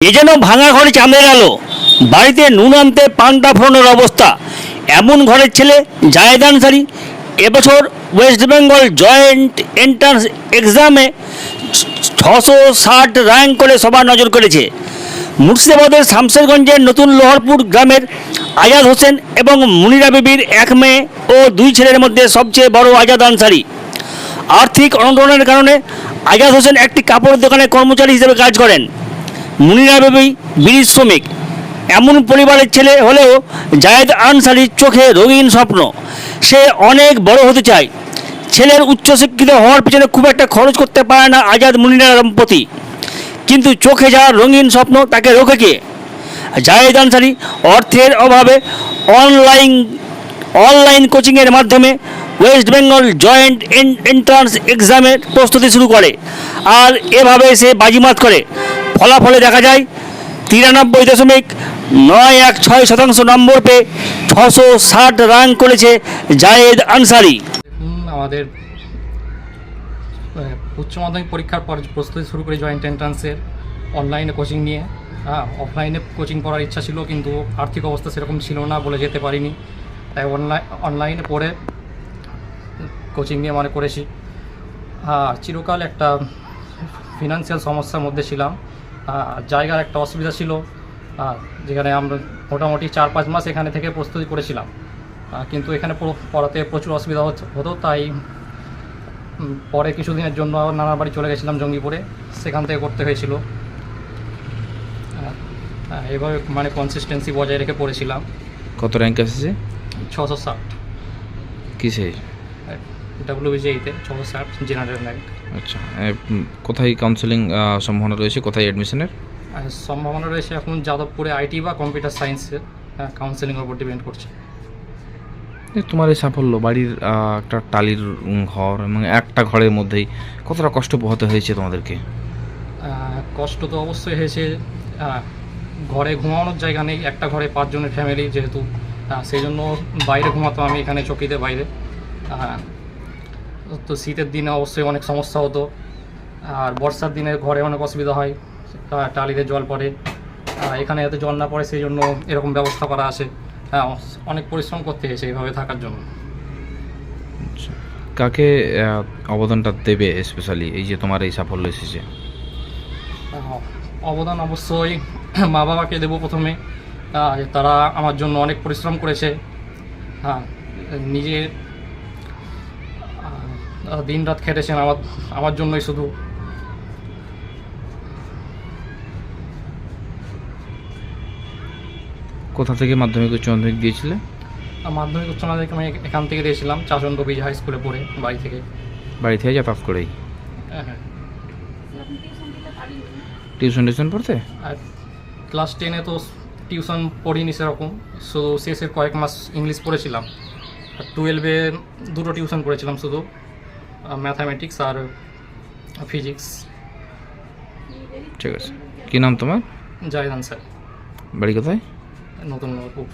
এ যেন ভাঙা ঘরে চাঁদের আলো। বাড়িতে নুন আনতে পান্তা ফোড়নের অবস্থা। এমন ঘরের ছেলে জায়েদ আনসারি এবছর ওয়েস্ট বেঙ্গল জয়েন্ট এন্ট্রান্স এক্সামে ছশো ষাট র্যাঙ্ক করে সবার নজর করেছে মুর্শিদাবাদের শামশেরগঞ্জের নতুন লোহরপুর গ্রামের আজাদ হোসেন এবং মুনিরা বিবির এক মেয়ে ও দুই ছেলের মধ্যে সবচেয়ে বড় আজাদ আনসারি আর্থিক অনটনের কারণে আজাদ হোসেন একটি কাপড়ের দোকানে কর্মচারী হিসেবে কাজ করেন। মুনিরা বেবি বিড়ি শ্রমিক। এমন পরিবারের ছেলে হলেও জায়েদ আনসারির চোখে রঙিন স্বপ্ন। সে অনেক বড় হতে চায়। ছেলের উচ্চশিক্ষিত হওয়ার পিছনে খুব একটা খরচ করতে পারে না আজাদ মুনিরা দম্পতি। কিন্তু চোখে যাওয়ার রঙিন স্বপ্ন, তাকে রোখে কে? জায়েদ আনসারি অর্থের অভাবে অনলাইন অনলাইন কোচিংয়ের মাধ্যমে ওয়েস্ট বেঙ্গল জয়েন্ট এন্ট্রান্স এক্সামের প্রস্তুতি শুরু করে। আর এভাবে সে বাজিমাত করে। ফলাফলে দেখা যায় তিরানব্বই দশমিক নয় এক ছয় শতাংশ নম্বর পেয়ে ছশো ষাট রান করেছে জায়েদ আনসারি। আমাদের উচ্চ মাধ্যমিক পরীক্ষার পর প্রস্তুতি শুরু করি জয়েন্ট এন্ট্রান্সের অনলাইনে কোচিং নিয়ে। হ্যাঁ অফলাইনে কোচিং করার ইচ্ছা ছিল, কিন্তু আর্থিক অবস্থা সেরকম ছিল না, বলে যেতে পারিনি। তাই অনলাইন অনলাইনে পড়ে কোচিং নিয়ে মানে করেছি। আর চিরকাল একটা ফিনান্সিয়াল সমস্যার মধ্যে ছিলাম। জায়গার একটা অসুবিধা ছিল যেখানে আমরা মোটামুটি চার পাঁচ মাস এখানে থেকে প্রস্তুতি করেছিলাম। কিন্তু এখানে পড়াতে প্রচুর অসুবিধা হতো তাই পরে কিছুদিনের জন্য আবার নানা বাড়ি চলে গেছিলাম জঙ্গিপুরে। সেখান থেকে করতে হয়েছিল। এভাবে মানে কনসিস্টেন্সি বজায় রেখে পড়েছিলাম। কত র্যাঙ্ক এসেছে? ছশো ষাট। কিসে ডাব্লিউবিজিতে ছশো ষাট জেনারেল র্যাঙ্ক। আচ্ছা কোথায় কাউন্সেলিং সম্ভাবনা রয়েছে? কোথায় অ্যাডমিশনের সম্ভাবনা রয়েছে এখন যাদবপুরে আইটি বা কম্পিউটার সায়েন্সের কাউন্সেলিংয়ের উপর ডিপেন্ড করছে। তোমার এই সাফল্য বাড়ির একটা টালির ঘর এবং একটা ঘরের মধ্যেই কতটা কষ্ট পোহাতে হয়েছে তোমাদেরকে? কষ্ট তো অবশ্যই হয়েছে ঘরে ঘুমানোর জায়গা নেই একটা ঘরে পাঁচজনের ফ্যামিলি যেহেতু সেই জন্য বাইরে ঘুমাতাম আমি এখানে চকিতে বাইরে। তো শীতের দিনে অবশ্যই অনেক সমস্যা হতো। আর বর্ষার দিনে ঘরে অনেক অসুবিধা হয় টালিতে জল পড়ে। এখানে যাতে জল না পড়ে সেই জন্য এরকম ব্যবস্থা করা আছে। হ্যাঁ অনেক পরিশ্রম করতে হয়েছে এইভাবে থাকার জন্য। আচ্ছা। কাকে অবদানটা দেবে স্পেশালি এই যে তোমার এই সাফল্য এসেছে? অবদান অবশ্যই মা বাবাকে দেবো প্রথমে। তারা আমার জন্য অনেক পরিশ্রম করেছে। হ্যাঁ নিজে দিন রাত খেটেছেন আমার আমার জন্যই শুধু। কোথা থেকে মাধ্যমিক উচ্চ মাধ্যমিক দিয়েছিলে? মাধ্যমিক উচ্চ মাধ্যমিক আমি এখান থেকে দিয়েছিলাম চাচন্দ বিজ হাই স্কুলে পড়ে বাড়ি থেকে। বাড়ি থেকে যাতায়াত করেই। হ্যাঁ হ্যাঁ। টিউশন টিউশন পড়তে? আর ক্লাস টেনে তো টিউশন পড়িনি সেরকম শুধু শেষের কয়েক মাস ইংলিশ পড়েছিলাম। আর টুয়েলভে দুটো টিউশন পড়েছিলাম শুধু। ম্যাথামেটিক্স আর ফিজিক্স ঠিক আছে। কী নাম তোমার? জায়দান স্যার। বাড়ি কোথায়? নতুন নবপুর